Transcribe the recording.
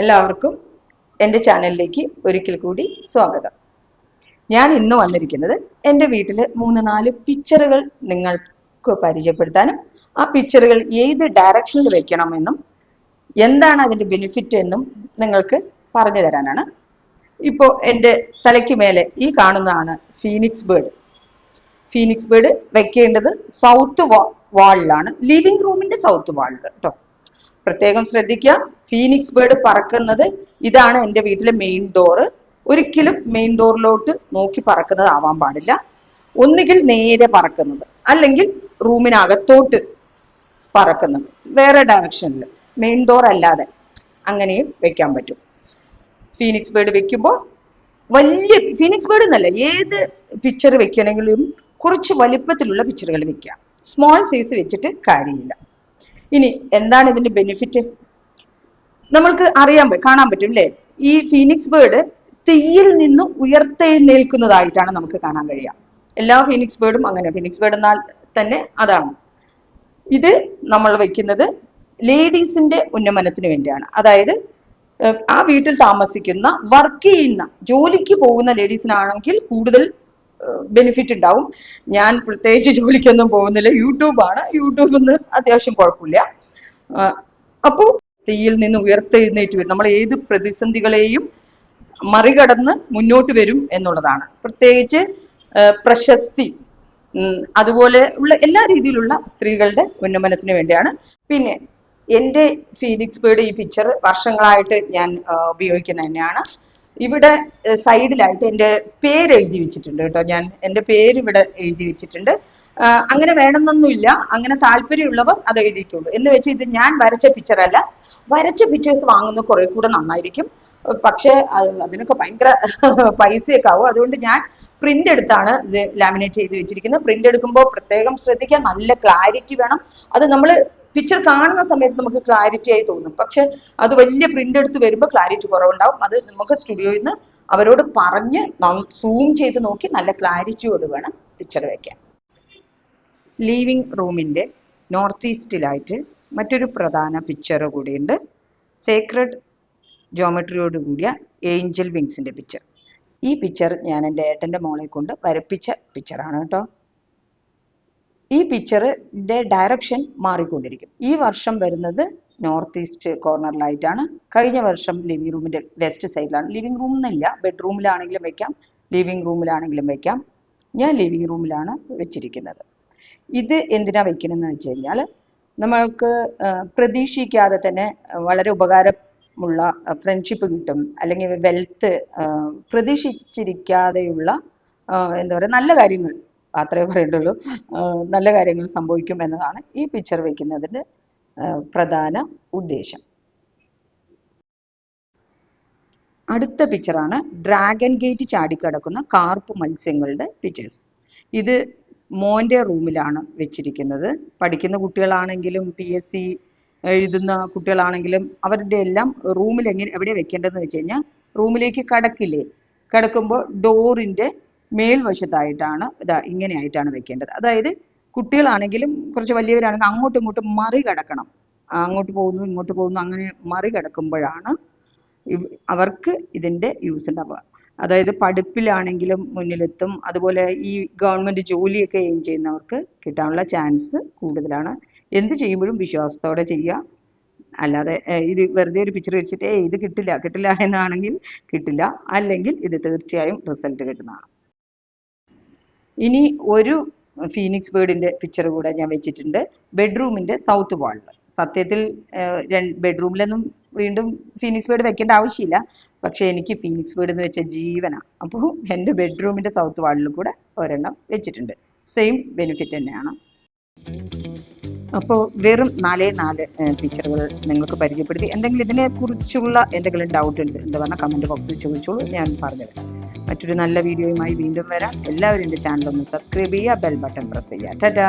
എല്ലാവർക്കും എന്റെ ചാനലിലേക്ക് ഒരിക്കൽ കൂടി സ്വാഗതം. ഞാൻ ഇന്ന് വന്നിരിക്കുന്നത് എന്റെ വീട്ടിൽ മൂന്ന് നാല് പിക്ചറുകൾ നിങ്ങൾക്ക് പരിചയപ്പെടുത്താനും ആ പിക്ചറുകൾ ഏത് ഡയറക്ഷനിൽ വെക്കണമെന്നും എന്താണ് അതിന്റെ ബെനിഫിറ്റ് എന്നും നിങ്ങൾക്ക് പറഞ്ഞു തരാനാണ്. ഇപ്പോൾ എന്റെ തലയ്ക്ക് മേലെ ഈ കാണുന്നതാണ് ഫീനിക്സ് ബേർഡ് ഫീനിക്സ് ബേർഡ് വെക്കേണ്ടത് സൗത്ത് വാളിലാണ് ലിവിംഗ് റൂമിന്റെ സൗത്ത് വാളിൽ കേട്ടോ. പ്രത്യേകം ശ്രദ്ധിക്കുക. ഫീനിക്സ് ബേർഡ് പറക്കുന്നത് ഇതാണ് എന്റെ വീട്ടിലെ മെയിൻ ഡോറ് ഒരിക്കലും മെയിൻ ഡോറിലോട്ട് നോക്കി പറക്കുന്നത് ആവാൻ പാടില്ല. ഒന്നുകിൽ നേരെ പറക്കുന്നത് അല്ലെങ്കിൽ റൂമിനകത്തോട്ട് പറക്കുന്നത്. വേറെ ഡയറക്ഷനിൽ മെയിൻ ഡോർ അല്ലാതെ അങ്ങനെയും വെക്കാൻ പറ്റും. ഫീനിക്സ് ബേർഡ് വെക്കുമ്പോൾ വലിയ ഫീനിക്സ് ബേർഡ് എന്നല്ല ഏത് പിക്ചർ വെക്കണമെങ്കിലും കുറച്ച് വലിപ്പത്തിലുള്ള പിക്ചറുകൾ വെക്കാം സ്മോൾ സൈസ് വെച്ചിട്ട് കാര്യമില്ല. ഇനി എന്താണ് ഇതിന്റെ ബെനിഫിറ്റ് നമ്മൾക്ക് അറിയാൻ കാണാൻ പറ്റും അല്ലേ ഈ ഫീനിക്സ് ബേർഡ് തീയിൽ നിന്ന് ഉയർത്തെഴുന്നേൽക്കുന്നതായിട്ടാണ് നമുക്ക് കാണാൻ കഴിയുക. എല്ലാ ഫീനിക്സ് ബേർഡും അങ്ങനെ. ഫീനിക്സ് ബേർഡ് എന്നാൽ തന്നെ അതാണ്. ഇത് നമ്മൾ വെക്കുന്നത് ലേഡീസിന്റെ ഉന്നമനത്തിന് വേണ്ടിയാണ്. അതായത് ആ വീട്ടിൽ താമസിക്കുന്ന വർക്ക് ചെയ്യുന്ന ജോലിക്ക് പോകുന്ന ലേഡീസിനാണെങ്കിൽ കൂടുതൽ ബെനിഫിറ്റ് ഉണ്ടാവും. ഞാൻ പ്രത്യേകിച്ച് ജോലിക്കൊന്നും പോകുന്നില്ല. യൂട്യൂബാണ് യൂട്യൂബിൽ നിന്ന് അത്യാവശ്യം കുഴപ്പമില്ല. അപ്പോൾ തീയിൽ നിന്ന് ഉയർത്തെഴുന്നേറ്റ് വരും. നമ്മൾ ഏത് പ്രതിസന്ധികളെയും മറികടന്ന് മുന്നോട്ട് വരും എന്നുള്ളതാണ്. പ്രത്യേകിച്ച് പ്രശസ്തി അതുപോലെ ഉള്ള എല്ലാ രീതിയിലുള്ള സ്ത്രീകളുടെ ഉന്നമനത്തിന് വേണ്ടിയാണ്. പിന്നെ എന്റെ ഫീനിക്സ് ബേർഡ് ഈ പിക്ചർ വർഷങ്ങളായിട്ട് ഞാൻ ഉപയോഗിക്കുന്ന ഉപയോഗിക്കുന്നത് തന്നെയാണ്. ഇവിടെ സൈഡിലായിട്ട് എന്റെ പേര് എഴുതി വെച്ചിട്ടുണ്ട് കേട്ടോ ഞാൻ. എന്റെ പേര് ഇവിടെ എഴുതി വെച്ചിട്ടുണ്ട്. അങ്ങനെ വേണമെന്നൊന്നുമില്ല. അങ്ങനെ താല്പര്യമുള്ളവർ അത് എഴുതിക്കുള്ളൂ എന്ന് വെച്ച് ഇത് ഞാൻ വരച്ച പിക്ചർ അല്ല. വരച്ച പിക്ചേഴ്സ് വാങ്ങുന്ന കുറെ കൂടെ നന്നായിരിക്കും. പക്ഷെ അത് അതിനൊക്കെ ഭയങ്കര പൈസയൊക്കെ ആവും അതുകൊണ്ട് ഞാൻ പ്രിന്റ് എടുത്താണ് ഇത് ലാമിനേറ്റ് ചെയ്ത് വെച്ചിരിക്കുന്നത്. പ്രിന്റ് എടുക്കുമ്പോൾ പ്രത്യേകം ശ്രദ്ധിക്കാൻ നല്ല ക്ലാരിറ്റി വേണം. അത് നമ്മൾ പിക്ചർ കാണുന്ന സമയത്ത് നമുക്ക് ക്ലാരിറ്റി ആയി തോന്നും. പക്ഷെ അത് വലിയ പ്രിന്റ് എടുത്ത് വരുമ്പോൾ ക്ലാരിറ്റി കുറവുണ്ടാവും. അത് നമുക്ക് സ്റ്റുഡിയോയിൽ നിന്ന് അവരോട് പറഞ്ഞ് സൂം ചെയ്ത് നോക്കി നല്ല ക്ലാരിറ്റിയോട് വേണം പിക്ചർ വയ്ക്കാൻ ലീവിംഗ് റൂമിന്റെ നോർത്ത് ഈസ്റ്റിലായിട്ട് മറ്റൊരു പ്രധാന പിക്ചർ കൂടിയുണ്ട്. സേക്രഡ് ജോമെട്രിയോട് കൂടിയ ഏഞ്ചൽ വിങ്സിന്റെ പിക്ചർ ഈ പിക്ചർ ഞാൻ എന്റെ ഏട്ടന്റെ മോളെ കൊണ്ട് വരപ്പിച്ച പിക്ചറാണ് കേട്ടോ. ഈ പിക്ചറിന്റെ ഡയറക്ഷൻ മാറിക്കൊണ്ടിരിക്കും. ഈ വർഷം വരുന്നത് നോർത്ത് ഈസ്റ്റ് കോർണറിലായിട്ടാണ് കഴിഞ്ഞ വർഷം ലിവിംഗ് റൂമിന്റെ വെസ്റ്റ് സൈഡിലാണ് ലിവിംഗ് റൂം എന്നില്ല ബെഡ്റൂമിലാണെങ്കിലും വെക്കാം. ലിവിംഗ് റൂമിലാണെങ്കിലും വെക്കാം. ഞാൻ ലിവിംഗ് റൂമിലാണ് വെച്ചിരിക്കുന്നത്. ഇത് എന്തിനാ വെക്കണമെന്ന് വെച്ച് കഴിഞ്ഞാൽ നമ്മൾക്ക് പ്രതീക്ഷിക്കാതെ തന്നെ വളരെ ഉപകാരമുള്ള ഫ്രണ്ട്ഷിപ്പ് കിട്ടും. അല്ലെങ്കിൽ വെൽത്ത് പ്രതീക്ഷിച്ചിരിക്കാതെയുള്ള എന്താ പറയുക നല്ല കാര്യങ്ങൾ അത്രേ പറയേണ്ടുള്ളൂ നല്ല കാര്യങ്ങൾ സംഭവിക്കും എന്നതാണ് ഈ പിക്ചർ വെക്കുന്നതിന്റെ ആ, പ്രധാന ഉദ്ദേശം. അടുത്ത പിക്ചറാണ് ഡ്രാഗൺ ഗേറ്റ് ചാടിക്കടക്കുന്ന കാർപ്പ് മത്സ്യങ്ങളുടെ പിക്ചേഴ്സ് ഇത് മോന്റെ റൂമിലാണ് വെച്ചിരിക്കുന്നത്. പഠിക്കുന്ന കുട്ടികളാണെങ്കിലും പി എസ് സി എഴുതുന്ന കുട്ടികളാണെങ്കിലും അവരുടെ എല്ലാം റൂമിൽ എങ്ങനെ എവിടെ വെക്കേണ്ടതെന്ന് വെച്ച് കഴിഞ്ഞാൽ റൂമിലേക്ക് കടക്കില്ലേ? കിടക്കുമ്പോൾ ഡോറിന്റെ മേൽവശത്തായിട്ടാണ് ഇതാ ഇങ്ങനെയായിട്ടാണ് വെക്കേണ്ടത്. അതായത് കുട്ടികളാണെങ്കിലും കുറച്ച് വലിയവരാണെങ്കിലും അങ്ങോട്ടും ഇങ്ങോട്ടും മറികടക്കണം. അങ്ങോട്ട് പോകുന്നു ഇങ്ങോട്ട് പോകുന്നു അങ്ങനെ മറികടക്കുമ്പോഴാണ് കിടക്കുമ്പോഴാണ് അവർക്ക് ഇതിന്റെ യൂസ് ഉണ്ടാവുക. അതായത് പഠിപ്പിലാണെങ്കിലും മുന്നിലെത്തും. അതുപോലെ ഈ ഗവൺമെന്റ് ജോലിയൊക്കെ എയിം ചെയ്യുന്നവർക്ക് കിട്ടാനുള്ള ചാൻസ് കൂടുതലാണ്. എന്ത് ചെയ്യുമ്പോഴും വിശ്വാസത്തോടെ ചെയ്യുക. അല്ലാതെ ഇത് വെറുതെ ഒരു പിക്ചർ വെച്ചിട്ട് ഏയ് ഇത് കിട്ടില്ല കിട്ടില്ല എന്നാണെങ്കിൽ കിട്ടില്ല. അല്ലെങ്കിൽ ഇത് തീർച്ചയായും റിസൾട്ട് കിട്ടുന്നതാണ്. ഇനി ഒരു ഫീനിക്സ് വേർഡിന്റെ പിക്ചർ കൂടെ ഞാൻ വെച്ചിട്ടുണ്ട്. ബെഡ്റൂമിന്റെ സൗത്ത് വാളിൽ സത്യത്തിൽ ബെഡ്റൂമിലൊന്നും വീണ്ടും ഫീനിക്സ് ബേർഡ് വെക്കേണ്ട ആവശ്യമില്ല. പക്ഷെ എനിക്ക് ഫീനിക്സ് ബേർഡ് എന്ന് വെച്ച ജീവനാണ് അപ്പോൾ എന്റെ ബെഡ്റൂമിന്റെ സൗത്ത് വാളിലും കൂടെ ഒരെണ്ണം വെച്ചിട്ടുണ്ട്. സെയിം ബെനിഫിറ്റ് തന്നെയാണ്. അപ്പോൾ വെറും നാലേ നാല് പിക്ചറുകൾ നിങ്ങൾക്ക് പരിചയപ്പെടുത്തി. എന്തെങ്കിലും ഇതിനെ കുറിച്ചുള്ള എന്തെങ്കിലും ഡൗട്ട് എന്താ പറഞ്ഞാൽ കമന്റ് ബോക്സിൽ ചോദിച്ചോളൂ. ഞാൻ പറഞ്ഞുതരാം. മറ്റൊരു നല്ല വീഡിയോയുമായി വീണ്ടും വരാം. എല്ലാവരും എന്റെ ചാനൽ ഒന്ന് സബ്സ്ക്രൈബ് ചെയ്യുക ബെൽ ബട്ടൺ പ്രസ് ചെയ്യുക. ടാറ്റാ